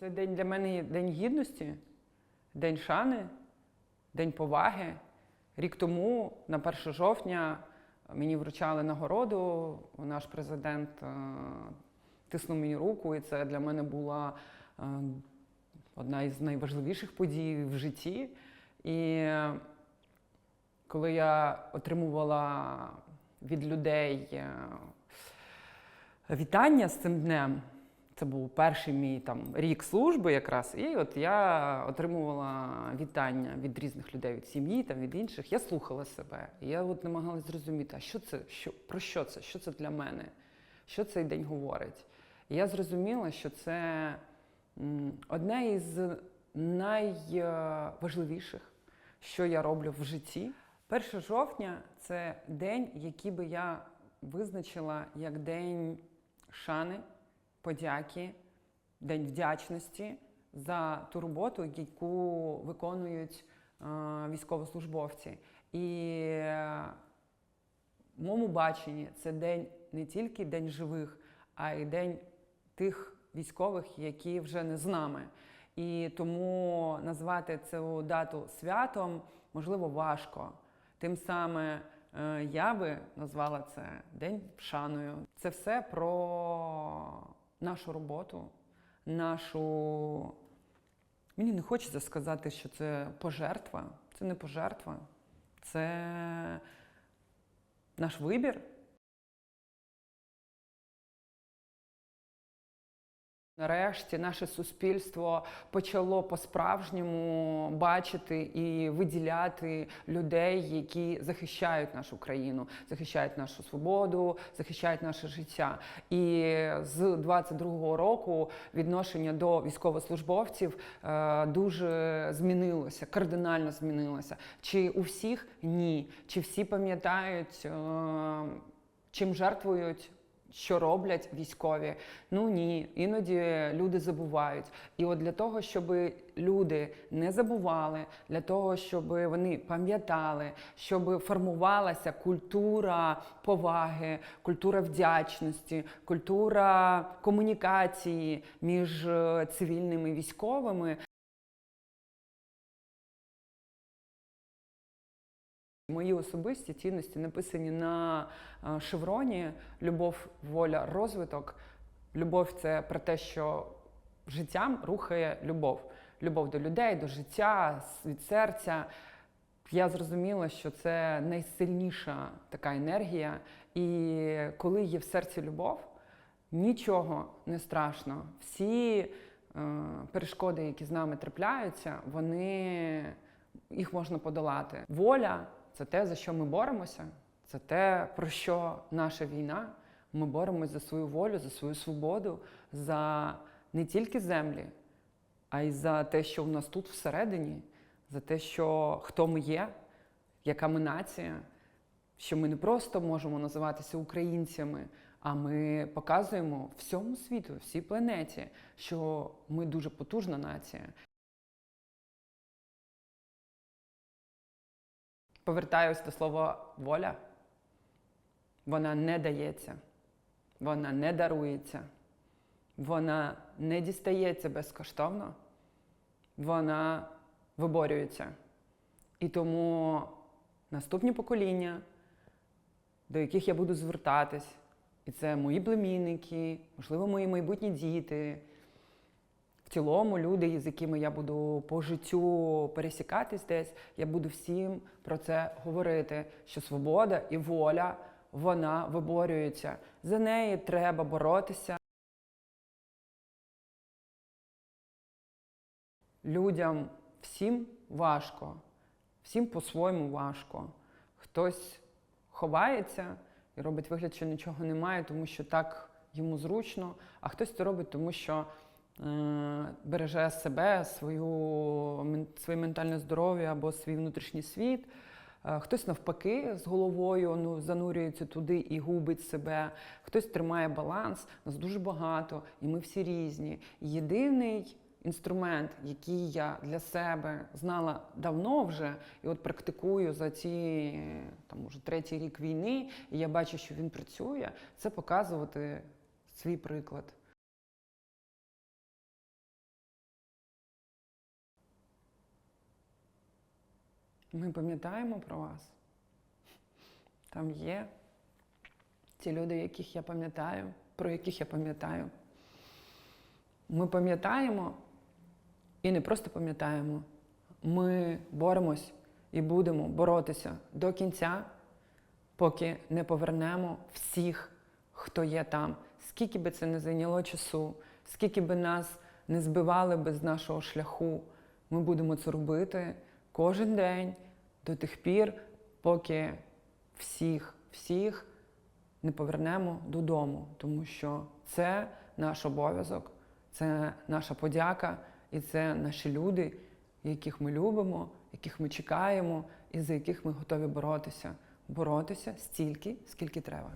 Цей день для мене день гідності, день шани, день поваги. Рік тому, на 1 жовтня, мені вручали нагороду. Наш президент е, тиснув мені руку, і це для мене була е, одна із найважливіших подій в житті. І коли я отримувала від людей е, вітання з цим днем, це був перший мій там рік служби якраз, і от я отримувала вітання від різних людей, від сім'ї, там від інших. Я слухала себе. І я от намагалась зрозуміти, а що це, що, про що це? Що це для мене? Що цей день говорить? І я зрозуміла, що це одне із найважливіших, що я роблю в житті. 1 жовтня це день, який би я визначила як день шани, подяки, день вдячності за ту роботу, яку виконують е, військовослужбовці. І е, в моєму баченні це день не тільки день живих, а й день тих військових, які вже не з нами. І тому назвати цю дату святом можливо важко. Тим саме е, я би назвала це День шаною. Це все про нашу роботу, нашу. Мені не хочеться сказати, що це пожертва. Це не пожертва, це наш вибір. Нарешті наше суспільство почало по-справжньому бачити і виділяти людей, які захищають нашу країну, захищають нашу свободу, захищають наше життя. І з 22-го року відношення до військовослужбовців е, дуже змінилося, кардинально змінилося. Чи у всіх ні? Чи всі пам'ятають, е, чим жертвують? Що роблять військові. Ну ні, іноді люди забувають. І от для того, щоб люди не забували, для того, щоб вони пам'ятали, щоб формувалася культура поваги, культура вдячності, культура комунікації між е, цивільними і військовими. Мої особисті цінності написані на е, шевроні: любов, воля, розвиток. Любов це про те, що життям рухає любов. Любов до людей, до життя, від серця. Я зрозуміла, що це найсильніша така енергія. І коли є в серці любов, нічого не страшно. Всі е, перешкоди, які з нами трапляються, вони їх можна подолати. Воля це те, за що ми боремося, це те, про що наша війна. Ми боремось за свою волю, за свою свободу, за не тільки землі, а й за те, що в нас тут всередині, за те, що хто ми є, яка ми нація, що ми не просто можемо називатися українцями, а ми показуємо всьому світу, всій планеті, що ми дуже потужна нація. Повертаюсь до слова воля. Вона не дається, вона не дарується, вона не дістається безкоштовно, вона виборюється. І тому наступні покоління, до яких я буду звертатись, і це мої племінники, можливо, мої майбутні діти, цілому люди, з якими я буду по життю пересікатись десь, я буду всім про це говорити, що свобода і воля вона виборюється. За неї треба боротися. Людям всім важко, всім по-своєму важко. Хтось ховається і робить вигляд, що нічого немає, тому що так йому зручно, а хтось це робить, тому що береже себе, свою, своє ментальне здоров'я або свій внутрішній світ. Е, Хтось навпаки з головою ну, занурюється туди і губить себе, хтось тримає баланс, нас дуже багато, і ми всі різні. Єдиний інструмент, який я для себе знала давно вже, і от практикую за ці там уже третій рік війни, і я бачу, що він працює, це показувати свій приклад. Ми пам'ятаємо про вас. Там є ті люди, яких я пам'ятаю, про яких я пам'ятаю. Ми пам'ятаємо і не просто пам'ятаємо. Ми боремось і будемо боротися до кінця, поки не повернемо всіх, хто є там. Скільки би це не зайняло часу, скільки би нас не збивали би з нашого шляху, ми будемо це робити кожен день до тих пір, поки всіх, всіх не повернемо додому, тому що це наш обов'язок, це наша подяка і це наші люди, яких ми любимо, яких ми чекаємо і за яких ми готові боротися. Боротися стільки, скільки треба.